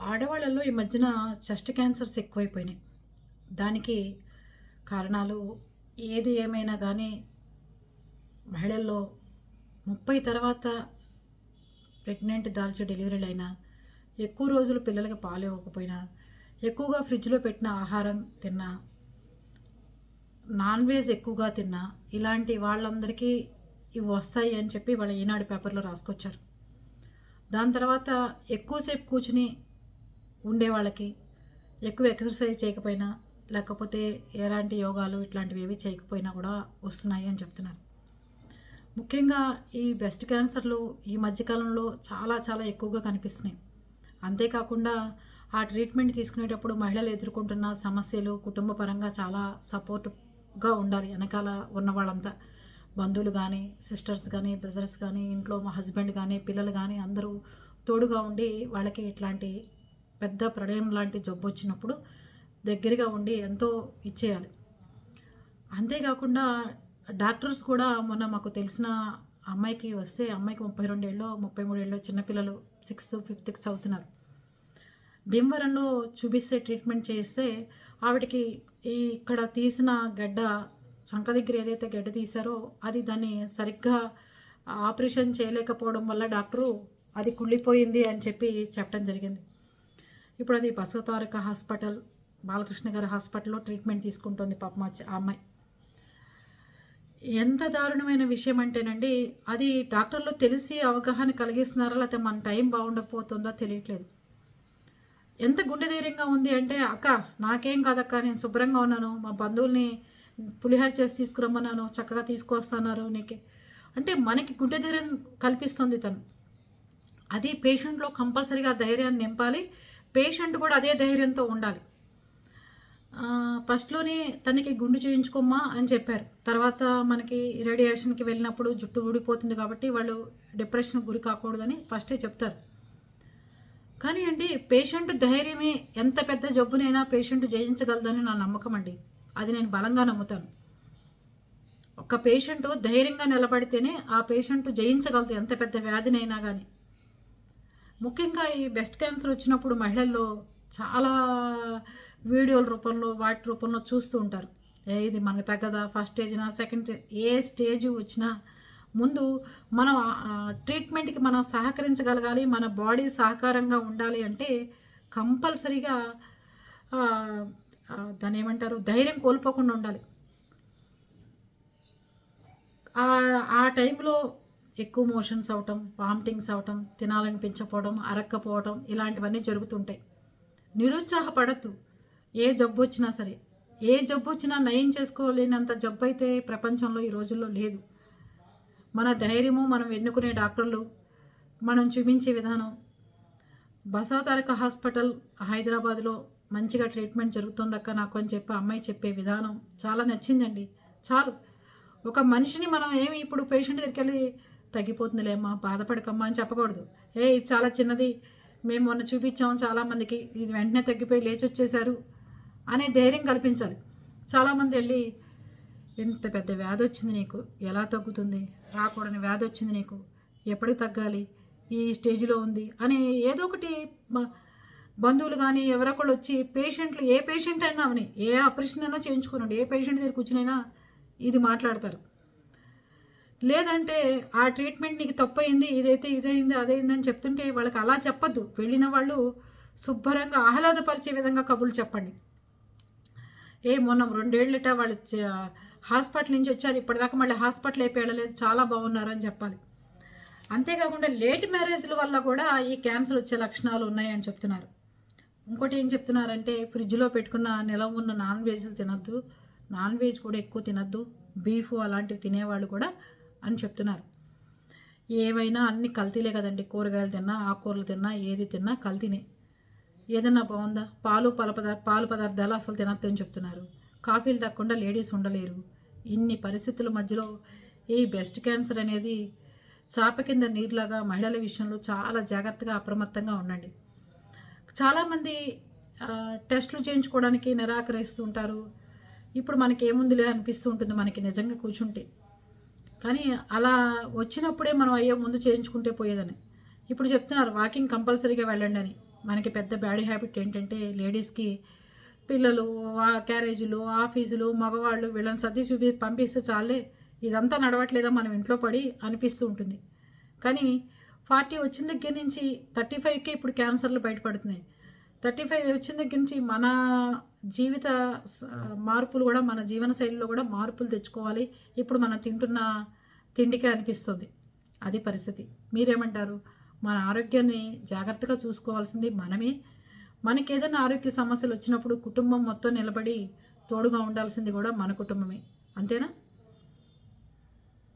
ఆడవాళ్ళల్లో ఈ మధ్యన chest cancers ఎక్కువైపోయినాయి. దానికి కారణాలు ఏది ఏమైనా కానీ మహిళల్లో ముప్పై తర్వాత ప్రెగ్నెంట్ దాల్చే డెలివరీలు అయినా ఎక్కువ రోజులు పిల్లలకి పాలు ఇవ్వకపోయినా ఎక్కువగా ఫ్రిడ్జ్లో పెట్టిన ఆహారం తిన్నా నాన్ వెజ్ ఎక్కువగా తిన్నా ఇలాంటి వాళ్ళందరికీ ఇవి వస్తాయి అని చెప్పి వాళ్ళ ఈనాడు పేపర్లో రాసుకొచ్చారు. దాని తర్వాత ఎక్కువసేపు కూర్చుని ఉండే వాళ్ళకి ఎక్కువ ఎక్సర్సైజ్ చేయకపోయినా లేకపోతే ఎలాంటి యోగాలు ఇట్లాంటివి ఏవి చేయకపోయినా కూడా వస్తున్నాయి అని చెప్తున్నారు. ముఖ్యంగా ఈ బ్రెస్ట్ క్యాన్సర్లు ఈ మధ్యకాలంలో చాలా చాలా ఎక్కువగా కనిపిస్తున్నాయి. అంతేకాకుండా ఆ ట్రీట్మెంట్ తీసుకునేటప్పుడు మహిళలు ఎదుర్కొంటున్న సమస్యలు కుటుంబ పరంగా చాలా సపోర్ట్గా ఉండాలి. వెనకాల ఉన్న వాళ్ళంతా బంధువులు కానీ సిస్టర్స్ కానీ బ్రదర్స్ కానీ ఇంట్లో మా హస్బెండ్ కానీ పిల్లలు కానీ అందరూ తోడుగా ఉండి వాళ్ళకి ఇట్లాంటి పెద్ద ప్రళయం లాంటి జబ్బు వచ్చినప్పుడు దగ్గరగా ఉండి ఎంతో ఇచ్చేయాలి. అంతేకాకుండా డాక్టర్స్ కూడా మొన్న మాకు తెలిసిన అమ్మాయికి వస్తే అమ్మాయికి ముప్పై రెండేళ్ళు ముప్పై మూడేళ్ళు చిన్నపిల్లలు సిక్స్త్ ఫిఫ్త్కి చదువుతున్నారు. భీమవరంలో చూపిస్తే ట్రీట్మెంట్ చేస్తే ఆవిడకి ఈ ఇక్కడ తీసిన గడ్డ చంక దగ్గర ఏదైతే గడ్డ తీశారో అది దాన్ని సరిగ్గా ఆపరేషన్ చేయలేకపోవడం వల్ల డాక్టరు అది కుళ్ళిపోయింది అని చెప్పి చెప్పడం జరిగింది. ఇప్పుడు అది బసవతారక హాస్పిటల్ బాలకృష్ణ గారి హాస్పిటల్లో ట్రీట్మెంట్ తీసుకుంటుంది పాప మా అమ్మాయి. ఎంత దారుణమైన విషయం అంటేనండి అది డాక్టర్లు తెలిసి అవగాహన కలిగిస్తున్నారా లేకపోతే మన టైం బాగుండకపోతుందో తెలియట్లేదు. ఎంత గుండె ధైర్యంగా ఉంది అంటే అక్క నాకేం కాదక్క నేను శుభ్రంగా ఉన్నాను మా బంధువుల్ని పులిహార చేసి తీసుకురమ్మన్నాను చక్కగా తీసుకొస్తున్నారు నీకే. అంటే మనకి గుండె ధైర్యం కల్పిస్తుంది తను. అది పేషెంట్లో కంపల్సరీగా ధైర్యాన్ని నింపాలి పేషెంట్ కూడా అదే ధైర్యంతో ఉండాలి. ఫస్ట్లోనే తనకి గుండు చేయించుకోమ్మా అని చెప్పారు. తర్వాత మనకి రేడియేషన్కి వెళ్ళినప్పుడు జుట్టు ఊడిపోతుంది కాబట్టి వాళ్ళు డిప్రెషన్ గురి కాకూడదని ఫస్టే చెప్తారు. కానీ అండి పేషెంట్ ధైర్యమే ఎంత పెద్ద జబ్బునైనా పేషెంట్ జయించగలదని నా నమ్మకం అండి. అది నేను బలంగా నమ్ముతాను. ఒక పేషెంట్ ధైర్యంగా నిలబడితేనే ఆ పేషెంట్ జయించగలదు ఎంత పెద్ద వ్యాధినైనా కానీ ముఖ్యంగా ఈ బ్రెస్ట్ క్యాన్సర్ వచ్చినప్పుడు మహిళల్లో చాలా వీడియోల రూపంలో వాటి రూపంలో చూస్తూ ఉంటారు. ఏ ఇది మనకు తగ్గదా? ఫస్ట్ స్టేజ్నా సెకండ్ ఏ స్టేజ్ వచ్చినా ముందు మనం ట్రీట్మెంట్కి మనం సహకరించగలగాలి మన బాడీ సహకారంగా ఉండాలి అంటే కంపల్సరీగా దాని ఏమంటారు? ధైర్యం కోల్పోకుండా ఉండాలి. ఆ టైంలో ఎక్కువ మోషన్స్ అవటం వామిటింగ్స్ అవటం తినాలనిపించకపోవడం అరక్కపోవడం ఇలాంటివన్నీ జరుగుతుంటాయి. నిరుత్సాహపడద్దు. ఏ జబ్బు వచ్చినా సరే. ఏ జబ్బు వచ్చినా నయం చేసుకోలేనంత జబ్బు అయితే ప్రపంచంలో ఈ రోజుల్లో లేదు. మన ధైర్యము మనం ఎన్నుకునే డాక్టర్లు మనం చూపించే విధానం. బసాతారక హాస్పిటల్ హైదరాబాద్లో మంచిగా ట్రీట్మెంట్ జరుగుతుందక్క నాకు అని చెప్పి అమ్మాయి చెప్పే విధానం చాలా నచ్చిందండి. చాలు. ఒక మనిషిని మనం ఏమి ఇప్పుడు పేషెంట్ దగ్గరికి వెళ్ళి తగ్గిపోతుందిలేమ్మా బాధపడకమ్మా అని చెప్పకూడదు. ఏ ఇది చాలా చిన్నది. మేము మొన్న చూపించాం చాలామందికి. ఇది వెంటనే తగ్గిపోయి లేచి వచ్చేసారు అనే ధైర్యం కల్పించాలి. చాలామంది వెళ్ళి ఇంత పెద్ద వ్యాధి వచ్చింది నీకు? ఎలా తగ్గుతుంది? రాకూడని వ్యాధి వచ్చింది నీకు? ఎప్పటికి తగ్గాలి? ఈ స్టేజ్లో ఉంది అని ఏదో ఒకటి బంధువులు కానీ ఎవరొకళ్ళు వచ్చి పేషెంట్లు ఏ పేషెంట్ అయినా అవని ఏ ఆపరేషన్ అయినా చేయించుకున్నాడు ఏ పేషెంట్ దగ్గర కూర్చునైనా ఇది మాట్లాడతారు. లేదంటే ఆ ట్రీట్మెంట్ నీకు తప్పయింది ఇదైతే ఇదైంది అదైంది అని చెప్తుంటే వాళ్ళకి అలా చెప్పద్దు. వెళ్ళిన వాళ్ళు శుభ్రంగా ఆహ్లాదపరిచే విధంగా కబుర్లు చెప్పండి. ఏ మొన్న రెండేళ్ళట వాళ్ళు హాస్పిటల్ నుంచి వచ్చారు ఇప్పటిదాకా మళ్ళీ హాస్పిటల్ అయిపోయలేదు చాలా బాగున్నారని చెప్పాలి. అంతేకాకుండా లేట్ మ్యారేజ్ల వల్ల కూడా ఈ క్యాన్సర్ వచ్చే లక్షణాలు ఉన్నాయని చెప్తున్నారు. ఇంకోటి ఏం చెప్తున్నారంటే ఫ్రిడ్జ్లో పెట్టుకున్న నిలవ ఉన్న నాన్ వెజ్లు తినద్దు నాన్ వెజ్ కూడా ఎక్కువ తినద్దు బీఫ్ అలాంటివి తినేవాళ్ళు కూడా అని చెప్తున్నారు. ఏవైనా అన్ని కల్తీలే కదండి. కూరగాయలు తిన్నా ఆకుకూరలు తిన్నా ఏది తిన్నా కల్తీనే. ఏదన్నా బాగుందా? పాలు పాల పదార్థ పాలు పదార్థాలు అసలు తినద్దు అని చెప్తున్నారు. కాఫీలు తక్కకుండా లేడీస్ ఉండలేరు. ఇన్ని పరిస్థితుల మధ్యలో ఈ బెస్ట్ క్యాన్సర్ అనేది చాప కింద నీరులాగా మహిళల విషయంలో చాలా జాగ్రత్తగా అప్రమత్తంగా ఉండండి. చాలామంది టెస్టులు చేయించుకోవడానికి నిరాకరిస్తూ ఉంటారు ఇప్పుడు మనకి ఏముందిలే అనిపిస్తూ ఉంటుంది మనకి నిజంగా కూర్చుంటే. కానీ అలా వచ్చినప్పుడే మనం అయ్యో ముందు చేయించుకుంటే పోయేదని. ఇప్పుడు చెప్తున్నారు వాకింగ్ కంపల్సరీగా వెళ్ళండి అని. మనకి పెద్ద బ్యాడ్ హ్యాబిట్ ఏంటంటే లేడీస్కి పిల్లలు వా- క్యారేజీలు ఆఫీసులు మగవాళ్ళు వీళ్ళని సర్ది చూపి పంపిస్తే చాలే ఇదంతా నడవట్లేదా మనం ఇంట్లో పడి అనిపిస్తూ ఉంటుంది. కానీ ఫార్టీ వచ్చిన దగ్గర నుంచి థర్టీ ఫైవ్కి ఇప్పుడు క్యాన్సర్లు బయటపడుతున్నాయి. థర్టీ ఫైవ్ వచ్చిన దగ్గర నుంచి మన జీవిత మార్పులు కూడా మన జీవన శైలిలో కూడా మార్పులు తెచ్చుకోవాలి. ఇప్పుడు మనం తింటున్న తిండికే అనిపిస్తుంది. అది పరిస్థితి. మీరేమంటారు? మన ఆరోగ్యాన్ని జాగ్రత్తగా చూసుకోవాల్సింది మనమే. మనకి ఏదైనా ఆరోగ్య సమస్యలు వచ్చినప్పుడు కుటుంబం మొత్తం నిలబడి తోడుగా ఉండాల్సింది కూడా మన కుటుంబమే. అంతేనా?